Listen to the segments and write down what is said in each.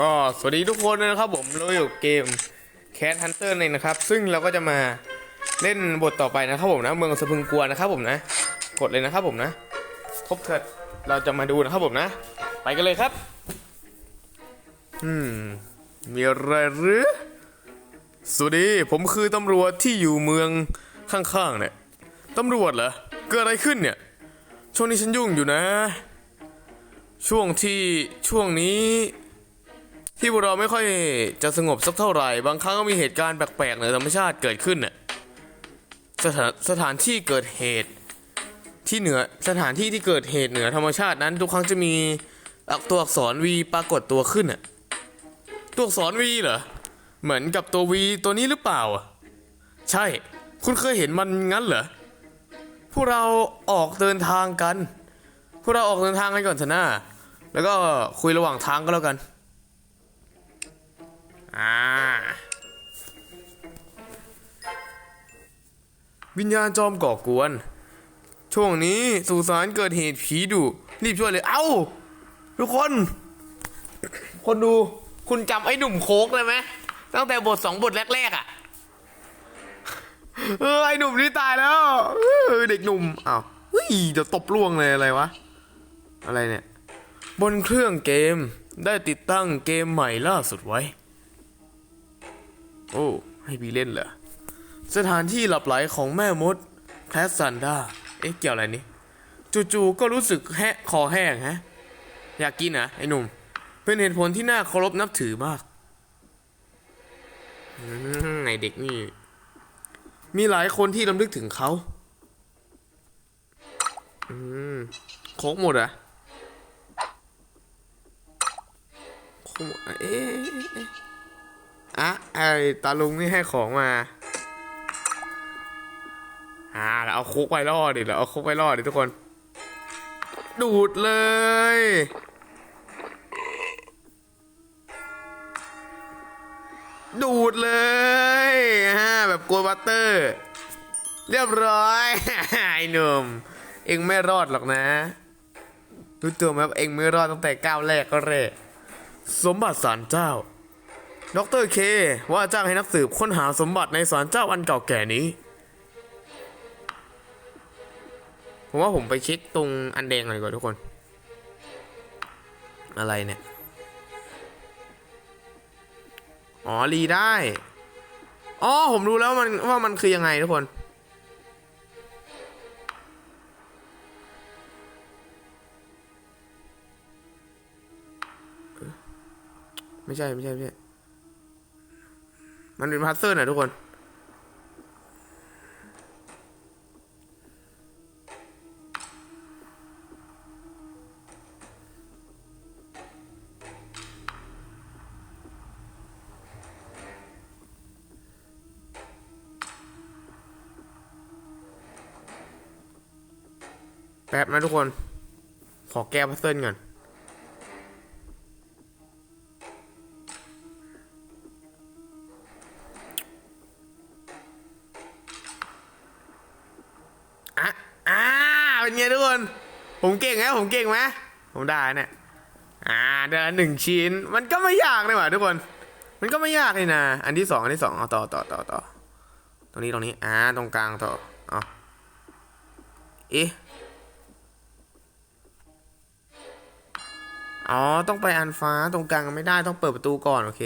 ก็สวัสดีทุกคนนะครับผมเราอยู่เกม Cat Hunter เลยนะครับ ซึ่งเราก็จะมาเล่นบทต่อไปนะครับผมนะเมืองสะพึงกลัวนะครับผมนะ กดเลยนะครับผมนะ ครบเถิดเราจะมาดูนะครับผมนะ ไปกันเลยครับอืมมีอะไรหรือสวัสดีผมคือตำรวจที่อยู่เมืองข้างๆเนี่ยตำรวจเหรอเกิดอะไรขึ้นเนี่ย ช่วงนี้ฉันยุ่งอยู่นะ ช่วงที่ช่วงนี้ ที่พวกเราไม่ค่อยจะสงบสักเท่าไหร่ บางครั้งก็มีเหตุการณ์แปลกๆเหนือธรรมชาติเกิดขึ้นน่ะสถานสถานที่เกิดเหตุ ที่เหนือสถานที่ที่เกิดเหตุเหนือธรรมชาตินั้น ทุกครั้งจะมีอักตัวอักษรวีปรากฏตัวขึ้นน่ะตัวอักษรวีเหรอเหมือนกับตัววีตัวนี้หรือเปล่าอะใช่ คุณเคยเห็นมันงั้นเหรอพวกเราออกเดินทางกันพวกเราออกเดินทางกันก่อนเถอะนะแล้วก็คุยระหว่างทางก็แล้วกัน อ่า วิญญาณจอมก่อกวน ช่วงนี้สุสานเกิดเหตุผีดุรีบช่วยเลย เอ้า ทุกคน คนดู คุณจำไอ้หนุ่มโคกเลยไหม ตั้งแต่บทสองบทแรกๆอะ เออ ไอ้หนุ่มนี่ตายแล้ว เออ เด็กหนุ่มอ้าวเฮ้ยจะตบล่วงเลยอะไรวะ อะไรเนี่ย บนเครื่องเกมได้ติดตั้งเกมใหม่ล่าสุดไว้ โอ้ ให้พี่เล่นเหรอ สถานที่หลับไหลของแม่มดแพสซันดา เอ๊ะ เกี่ยวอะไรนี่ จู่ๆก็รู้สึกแหะคอแห้งฮะ อยากกินนะไอ้หนุ่ม เป็นเหตุผลที่น่าเคารพนับถือมากอไอเด็กนี่ มีหลายคนที่ลำลึกถึงเขาอืมโคกหมดอะโคกหมดเอ๊ะ อะไอตาลุงนี่ให้ของมา อ่าเราเอาคุกไปล่อดิเราเอาคุกไปล่อดิทุกคน ดูดเลย ดูดเลยฮะแบบกลัวบัตเตอร์ เรียบร้อยไอ้หนุ่มเองไม่รอดหรอกนะรู้ตัวไหมว่าเองไม่รอดตั้งแต่ก้าวแรกก็แรกสมบัติสารเจ้า ดรเคว่าจ้างให้นักสืบค้นหาสมบัติในศาลเจ้าอันเก่าแก่นี้ ผมว่าผมไปเช็คตรงอันแดงหน่อยกว่าทุกคน อะไรเนี่ย อ๋อรีได้ อ๋อ ผมรู้แล้วมันว่ามันคือยังไงทุกคนไม่ใช่ ไม่ใช่ ไม่ใช่ มันเป็นพัซเซิลนะทุกคน แป๊บนะทุกคน ขอแก้พัซเซิลก่อน ไหมผมเก่งไหมผมได้เนี่ยอ่าเดือนหนึ่งชิ้น มันก็ไม่ยากเลยว่ะทุกคน มันก็ไม่ยากเลยนะ อันที่สองอันที่สองเอาต่อต่อต่อต่อตรงนี้ตรงนี้อ่าตรงกลางต่อเอเอ๊ะอ๋อ ต้องไปอันฟ้าตรงกลางไม่ได้ต้องเปิดประตูก่อนโอเค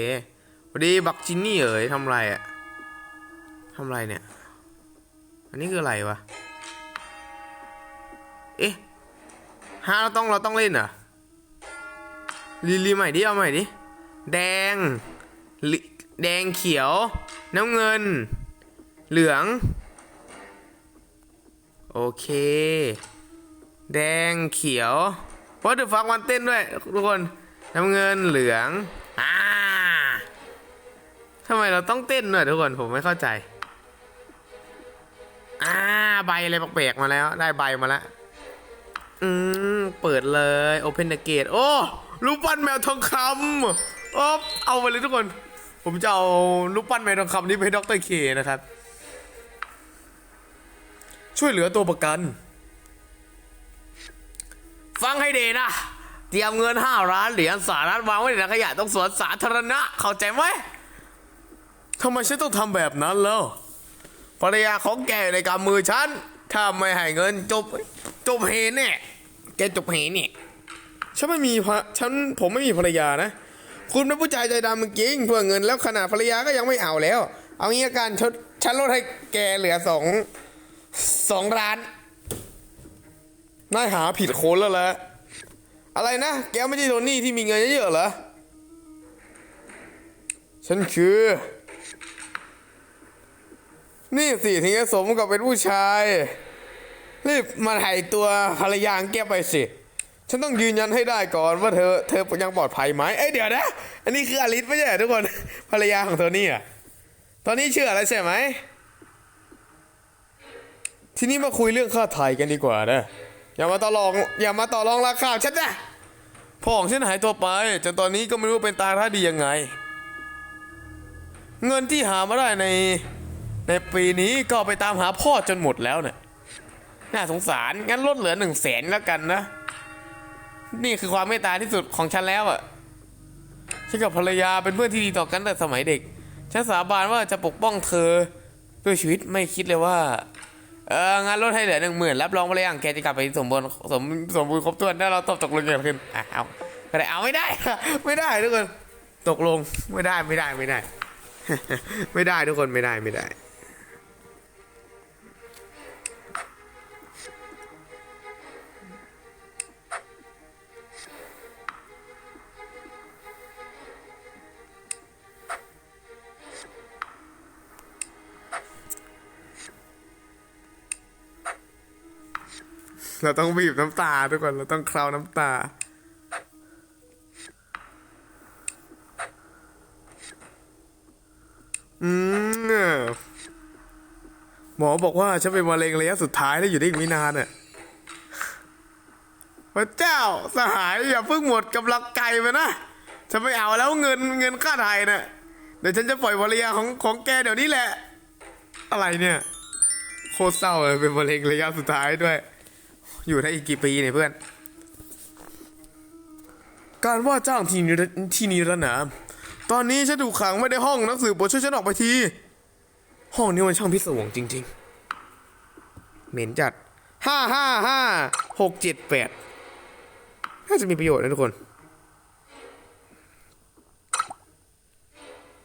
พอดีบักจินนี่เอ๋ยทำไรอะทำไรเนี่ย อันนี้คืออะไรวะ เอ๊ะ ฮะเราต้องเราต้องเล่นเหรอรีรีใหม่ดิเอาใหม่ดิแดงลิแดงเขียว น้ำเงิน เหลือง โอเค แดงเขียวว่าเดอะฟักมันเต้นด้วยทุกคน น้ำเงินเหลืองอ่าทำไมเราต้องเต้นด้วยทุกคนผมไม่เข้าใจอ่าใบอะไรแปลกๆมาแล้ว ได้ใบมาแล้ว อืม เปิดเลย Open the gate โอ้รูปปั้นแมวทองคำโอ้เอาไปเลยทุกคน ผมจะเอารูปปั้นแมวทองคำนี้ไปให้ดรเคนะครับ ช่วยเหลือตัวประกัน ฟังให้ดีนะ เตรียมเงินห้าล้านเหรียญสหรัฐวางไว้ในถังขยะตรงสวนสาธารณะ เข้าใจไหมทำไมฉันต้องทำแบบนั้นแล้วภรรยาของแกอยู่ในกำมือฉัน ถ้าไม่ให้เงินจบ จบเฮแน่ แกจบเฮเนี่ยฉันไม่มีภรฉันผมไม่มีภรรยานะ คุณเป็นผู้ชายใจดำจริงเพื่อเงินแล้วขนาดภรรยาก็ยังไม่เอาแล้ว เอางี้กันฉันฉันลดให้แกเหลือสองสองล้านนายหาผิดคนแล้วแหละอะไรนะ แกไม่ใช่โทนี่ที่มีเงินเยอะๆเหรอ ฉันคือ นี่สิถึงจะสมกับเป็นผู้ชาย รีบมาถ่ายตัวภรรยาแกไปสิ ฉันต้องยืนยันให้ได้ก่อนว่าเธอเธอยังปลอดภัยไหมเอ้ยเดี๋ยวนะ อันนี้คืออลิสไม่ใช่ทุกคน ภรรยาของโทนี่อะตอนนี้ชื่ออะไรใช่ไหม ทีนี้มาคุยเรื่องค่าไถ่กันดีกว่านะ อย่ามาต่อรอง อย่ามาต่อรองราคาฉันนะพ่อของฉันหายตัวไปจนตอนนี้ก็ไม่รู้เป็นตาท่าดียังไง เงินที่หามาได้ในในปีนี้ก็ไปตามหาพ่อจนหมดแล้วเนี่ย น่าสงสารงั้นลดเหลือหนึ่งแสนแล้วกันนะ นี่คือความเมตตาที่สุดของฉันแล้วอะฉันกับภรรยาเป็นเพื่อนที่ดีต่อกันแต่สมัยเด็ก ฉันสาบานว่าจะปกป้องเธอด้วยชีวิตไม่คิดเลยว่า เอองั้นลดให้เหลือหนึ่งหมื่นรับรองภรรยาของแกจะกลับไปสมบูรณ์สมสมบูรณ์ครบถ้วนถ้าเราตบตกลงกันขึ้นอะเอาก็ได้เอาไม่ได้ ไม่ได้ทุกคนตกลงไม่ได้ไม่ได้ไม่ได้ ไม่ได้ทุกคนไม่ได้ไม่ได้ เราต้องบีบน้ำตาทุกคน เราต้องคลาน้ำตา อืมหมอบอกว่าฉันเป็นมะเร็งระยะสุดท้ายแล้วอยู่ได้อีกไม่นานอะพระเจ้าสหายอย่าเพิ่งหมดกำลังใจไปนะฉันไม่เอาแล้วเงินเงินค่าไทยน่ะเดี๋ยวฉันจะปล่อยภรรยาของของแกเดี๋ยวนี้แหละ อะไรเนี่ย โคตรเศร้าเลยเป็นมะเร็งระยะสุดท้ายด้วย อยู่ได้อีกกี่ปีเนี่ยเพื่อน การว่าจ้างที่นิรที่นิรนาตอนนี้ฉันถูกขังไว้ในห้องหนังสือโปรดช่วยฉันออกไปที ห้องนี้มันช่างพิศวงจริง ๆ เหม็นจัดห้าห้าห้าหกเจ็ดแปดน่าจะมีประโยชน์นะทุกคน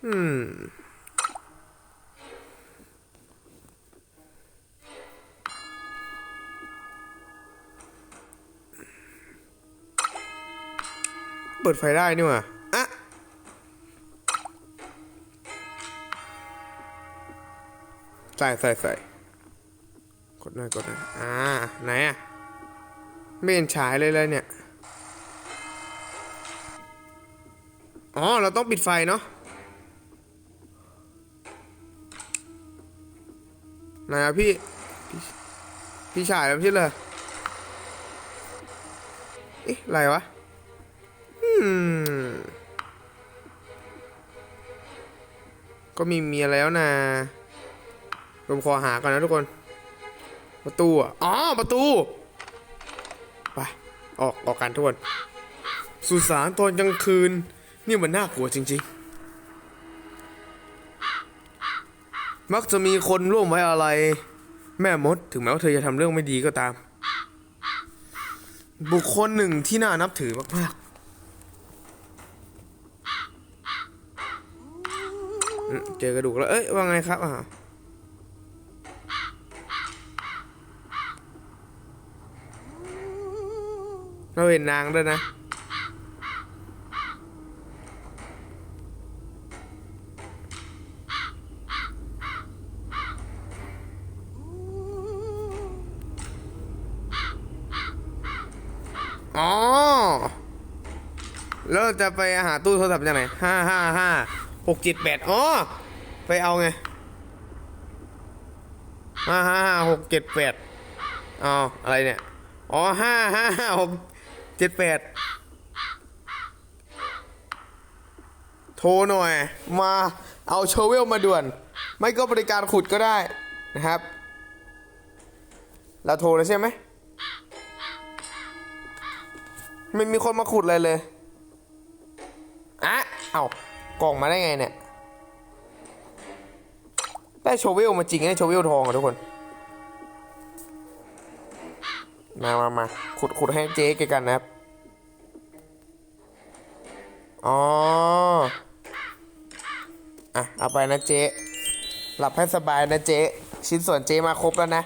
อืม เปิดไฟได้นี่หว่าอะใส่ใส่ใส่กดหน่อยกดหน่อยอ่า ไหนอะไม่เห็นฉายเลยเลยเนี่ย อ๋อ เราต้องปิดไฟเนาะไหนอะพี่ พี่พี่ฉายแล้วไม่ใช่เลยเอ๊ะอะไรวะ ก็มีเมียแล้วนะผมขอหาก่อนนะทุกคน ประตูอะอ๋อ ประตู ไป ออก ออกกันทุกคน สุสานตอนกลางคืน นี่มันน่ากลัวจริง ๆ มักจะมีคนร่วมไว้อะไร แม่มด ถึงแม้ว่าเธอจะทำเรื่องไม่ดีก็ตาม บุคคลหนึ่งที่น่านับถือมากๆ อืม เจอกระดูกแล้ว เอ้ย ว่าไงครับอ่าเราเห็นนางด้วยนะ อ๋อ แล้วจะไปหาตู้โทรศัพท์จากไหนห้าห้าห้า หกเจ็ดแปดอ๋อ ไปเอาไงห้าห้าห้าหกเจ็ดแปดอ๋ออะไรเนี่ย อ๋อห้าห้าห้าหกเจ็ดแปดโทรหน่อย มาเอาโชเวลมาด่วน ไม่ก็บริการขุดก็ได้นะครับ เราโทรแล้วใช่ไหมไม่มีคนมาขุดอะไรเลย อะ เอ้า กล่องมาได้ไงเนี่ย ได้โชเวลมาจริงไอ้โชเวลทองอะทุกคน มามามาขุดขุดให้เจ๊กกันนะครับ อ๋อ อะ เอาไปนะเจ๊ หลับให้สบายนะเจ๊ ชิ้นส่วนเจ๊มาครบแล้วนะ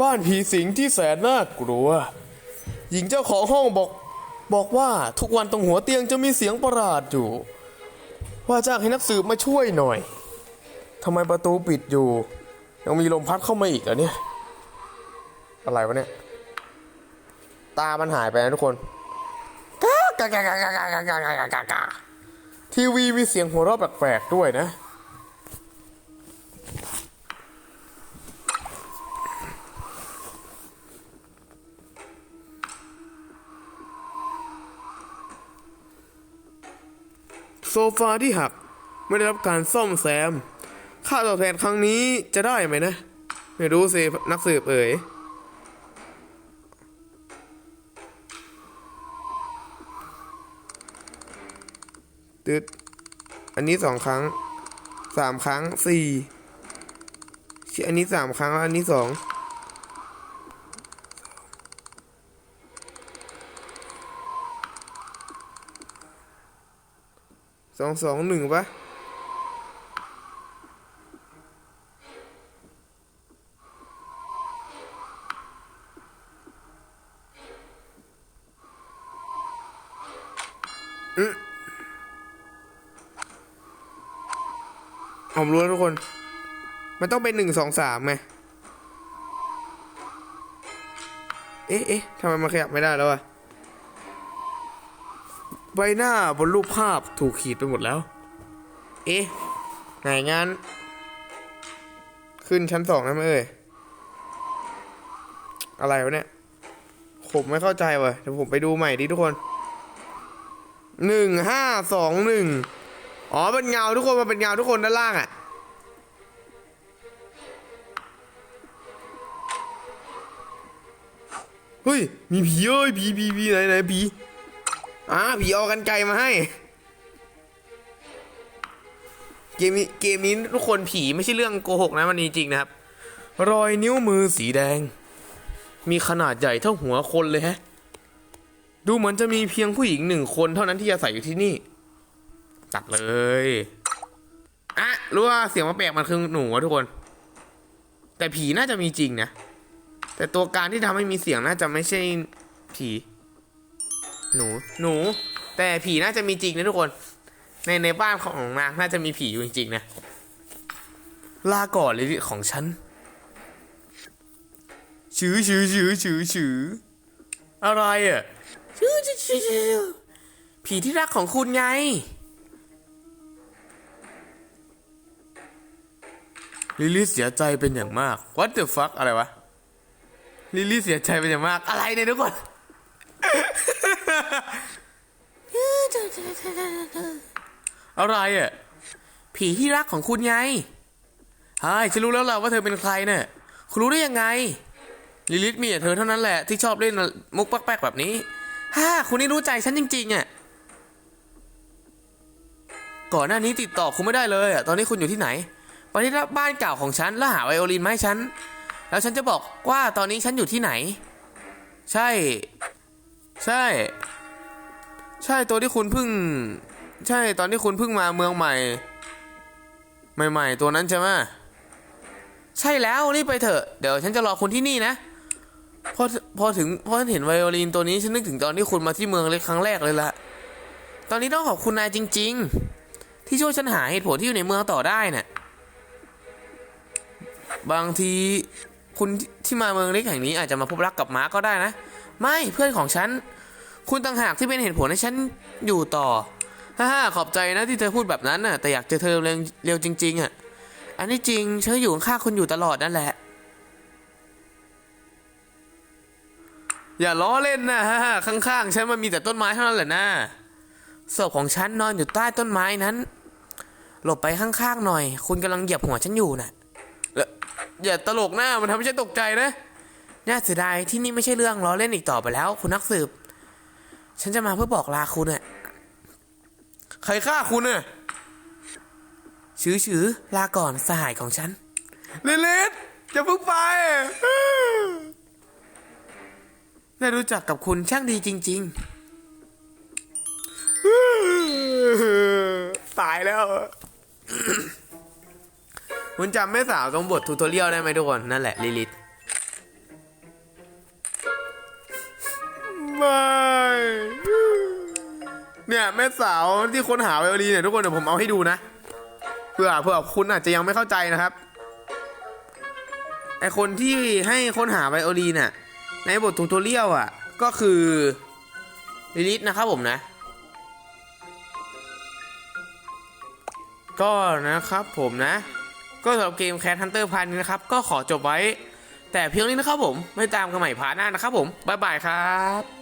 บ้านผีสิงที่แสนน่ากลัว หญิงเจ้าของห้องบอก บอกว่าทุกวันตรงหัวเตียงจะมีเสียงประหลาดอยู่ ว่าจ้างให้นักสืบมาช่วยหน่อยทำไมประตูปิดอยู่ ยังมีลมพัดเข้ามาอีกเหรอเนี่ย อะไรวะเนี่ย ตามันหายไปนะทุกคนกากากากากากากากากากากาทีวีมีเสียงหัวเราะแปลกๆด้วยนะ โซฟาที่หักไม่ได้รับการซ่อมแซม ค่าตอบแทนครั้งนี้จะได้ไหมนะ ไม่รู้สิ นักสืบเอ๋ยตึดอันนี้สองครั้งสามครั้งสี่อันนี้สามครั้งแล้วอันนี้สอง สองสองหนึ่งปะอืมผมรู้แล้วทุกคน มันต้องเป็นหนึ่งสองสามไง เอ๊ะเอ๊ะทำไมมันขยับไม่ได้แล้วอะ ใบหน้าบนรูปภาพถูกขีดไปหมดแล้ว เอ๊ะ ไงงั้น ขึ้นชั้นสองนะเอ้ย อะไรวะเนี่ย ผมไม่เข้าใจว่ะเดี๋ยวผมไปดูใหม่ดิทุกคนหนึ่งห้าสองหนึ่งอ๋อเป็นเงาทุกคนมันเป็นเงาทุกคนด้านล่างอะ่ะเฮ้ยมีผีเอ้ยผีผีผีไหนไหนผี อ่าผีเอากันไกลมาให้ เกมนี้เกมนี้ทุกคนผีไม่ใช่เรื่องโกหกนะมันจริงๆนะครับ รอยนิ้วมือสีแดง มีขนาดใหญ่เท่าหัวคนเลยฮะ ดูเหมือนจะมีเพียงผู้หญิงหนึ่งคนเท่านั้นที่อาศัยอยู่ที่นี่ ตัดเลยอะรู้ว่าเสียงมาแปลกมันคือหนูอะทุกคน แต่ผีน่าจะมีจริงนะแต่ตัวการที่ทำให้มีเสียงน่าจะไม่ใช่ผี หนู หนู แต่ผีน่าจะมีจริงนะทุกคน ในในบ้านของนางน่าจะมีผีอยู่จริงๆนะ ลาก่อนเลยของฉันชื้อชื้อชื้อชือชืออะไรอะชื้อชื้อชือชือผีที่รักของคุณไง ลิลี่เสียใจเป็นอย่างมาก What the fuck อะไรวะ ลิลี่เสียใจเป็นอย่างมาก อะไรเนี่ยทุกคน อะไรอะ ผีที่รักของคุณไงใช่ฉันรู้แล้วล่ะว่าเธอเป็นใครเนี่ยคุณรู้ได้ยังไง ลิลิทมีแต่เธอเท่านั้นแหละที่ชอบเล่นมุกแป๊กๆแบบนี้ฮ่าคุณนี่รู้ใจฉันจริงๆอะก่อนหน้านี้ติดต่อคุณไม่ได้เลยอะตอนนี้คุณอยู่ที่ไหนไปที่บ้านเก่าของฉันแล้วหาไวโอลินมาให้ฉัน แล้วฉันจะบอกว่าตอนนี้ฉันอยู่ที่ไหน ใช่ ใช่ ใช่ตัวที่คุณเพิ่ง ใช่ตอนที่คุณเพิ่งมาเมืองใหม่ ใหม่ ๆ ตัวนั้นใช่ไหมใช่แล้วรีบไปเถอะเดี๋ยวฉันจะรอคุณที่นี่นะพอพอถึงพอฉันเห็นไวโอลินตัวนี้ฉันนึกถึงตอนที่คุณมาที่เมืองเล็กครั้งแรกเลยละตอนนี้ต้องขอบคุณนายจริง ๆ ที่ช่วยฉันหาเหตุผลที่อยู่ในเมืองต่อได้น่ะบางทีคุณที่มาเมืองเล็กแห่งนี้อาจจะมาพบรักกับม้าก็ได้นะ ไม่เพื่อนของฉัน คุณต่างหากที่เป็นเหตุผลให้ฉันอยู่ต่อ ฮ่าฮ่าขอบใจนะที่เธอพูดแบบนั้นน่ะ แต่อยากเจอเธอเร็วเร็วจริง ๆอะ อันนี้จริงฉันอยู่ข้างคุณอยู่ตลอดนั่นแหละ อย่าล้อเล่นนะฮ่าฮ่าข้างๆฉันมันมีแต่ต้นไม้เท่านั้นแหละนะศพของฉันนอนอยู่ใต้ต้นไม้นั้น หลบไปข้างๆหน่อย คุณกำลังเหยียบหัวฉันอยู่น่ะเอ่ออย่าตลกหน้ามันทำให้ฉันตกใจนะ น่าเสียดายที่นี่ไม่ใช่เรื่องล้อเล่นอีกต่อไปแล้ว คุณนักสืบ ฉันจะมาเพื่อบอกลาคุณอะใครฆ่าคุณน่ะชือชือลาก่อนสหายของฉันลิลิทจะเพิ่งไปได้รู้จักกับคุณช่างดีจริงตายแล้ว คุณจำแม่สาวตรงบททูตอเรียลได้ไหมทุกคน นั่นแหละลิลิท ไม่เนี่ยแม่สาวที่ค้นหาไวโอลีเนี่ยทุกคนเดี๋ยวผมเอาให้ดูนะเพื่อเพื่อคุณอาจจะยังไม่เข้าใจนะครับไอคนที่ให้ค้นหาไวโอลีนน่ะในบททูตอเรียลอะ ก็คือลิลิทนะครับผมนะ ก็นะครับผมนะ ก็สำหรับเกม Cat Hunter พันนี้นะครับ ก็ขอจบไว้ แต่เพียงนี้นะครับผม ไม่ตามกันใหม่พาร์ทหน้านะครับผม บ๊ายบายครับ